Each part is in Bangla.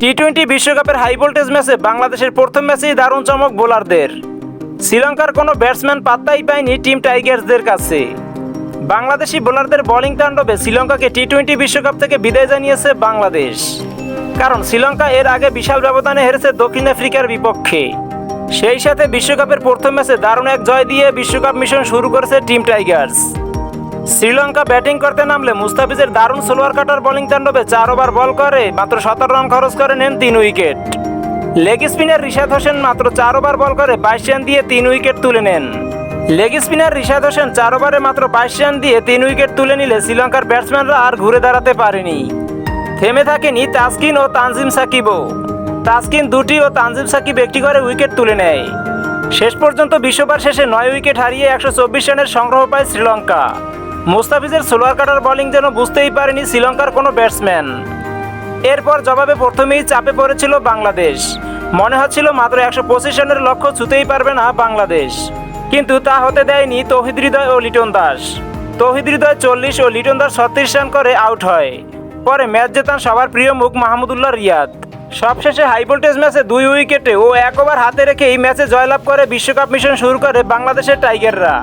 টি টোয়েন্টি বিশ্বকাপের হাই ভোল্টেজ ম্যাচে বাংলাদেশের প্রথম ম্যাচেই দারুণ চমক বোলারদের। শ্রীলঙ্কার কোনো ব্যাটসম্যান পাত্তাই পায়নি টিম টাইগার্সদের কাছে। বাংলাদেশি বোলারদের বোলিং তাণ্ডবে শ্রীলঙ্কাকে টি টোয়েন্টি বিশ্বকাপ থেকে বিদায় জানিয়েছে বাংলাদেশ। কারণ শ্রীলঙ্কা এর আগে বিশাল ব্যবধানে হেরেছে দক্ষিণ আফ্রিকার বিপক্ষে। সেই সাথে বিশ্বকাপের প্রথম ম্যাচে দারুণ এক জয় দিয়ে বিশ্বকাপ মিশন শুরু করেছে টিম টাইগার্স শ্রীলঙ্কা ব্যাটিং করতে নামলে মুস্তাফিজের দারুণ সোলোয়ার কাটার বোলিং তাণ্ডবে চার ওভার বল করে মাত্র সতেরো রান খরচ করে নেন তিন wicket. Leg spinner Rishad Hossain মাত্র চার ওভার বল করে বাইশ রান দিয়ে তিন উইকেট তুলে নেন। লেগ স্পিনার রিশাদ হোসেন চার ওভারে মাত্র বাইশ রান দিয়ে তিন উইকেট তুলে নিলে শ্রীলঙ্কার ব্যাটসম্যানরা আর ঘুরে দাঁড়াতে পারেনি। থেমে থাকেনি তাসকিন ও তানজিম সাকিবও। তাসকিন দুটি ও তানজিম সাকিব একটি করে উইকেট তুলে নেয়। শেষ পর্যন্ত বিশ্ববার শেষে নয় উইকেট হারিয়ে একশো চব্বিশ রানের সংগ্রহ পায় শ্রীলঙ্কা। মুস্তাফিজের সোলোয়ার কাটার বোলিং যেন বুঝতেই পারেনি শ্রীলঙ্কার কোনো ব্যাটসম্যান। এরপর জবাবে প্রথমেই চাপে পড়েছিল বাংলাদেশ। মনে হচ্ছিল মাত্র একশো পঁচিশ রানের লক্ষ্য ছুতেই পারবে না বাংলাদেশ। কিন্তু তা হতে দেয়নি তৌহিদ হৃদয় ও লিটন দাস। তৌহিদ হৃদয় চল্লিশ ও লিটন দাস ছত্রিশ রান করে আউট হয়। পরে ম্যাচ জেতান সবার প্রিয় মুখ মাহমুদুল্লাহ রিয়াদ। সবশেষে হাই ভোল্টেজ ম্যাচে দুই উইকেটে ও এক ওভার হাতে রেখে এই ম্যাচে জয়লাভ করে বিশ্বকাপ মিশন শুরু করে বাংলাদেশের টাইগাররা।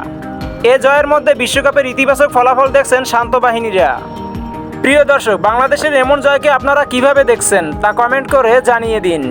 এ জয়ের মধ্যে বিশ্বকাপের ইতিবাচক ফলাফল দেখছেন শান্ত বাহিনীরা। প্রিয় দর্শক, বাংলাদেশের এমন জয়কে আপনারা কীভাবে দেখছেন তা কমেন্ট করে জানিয়ে দিন।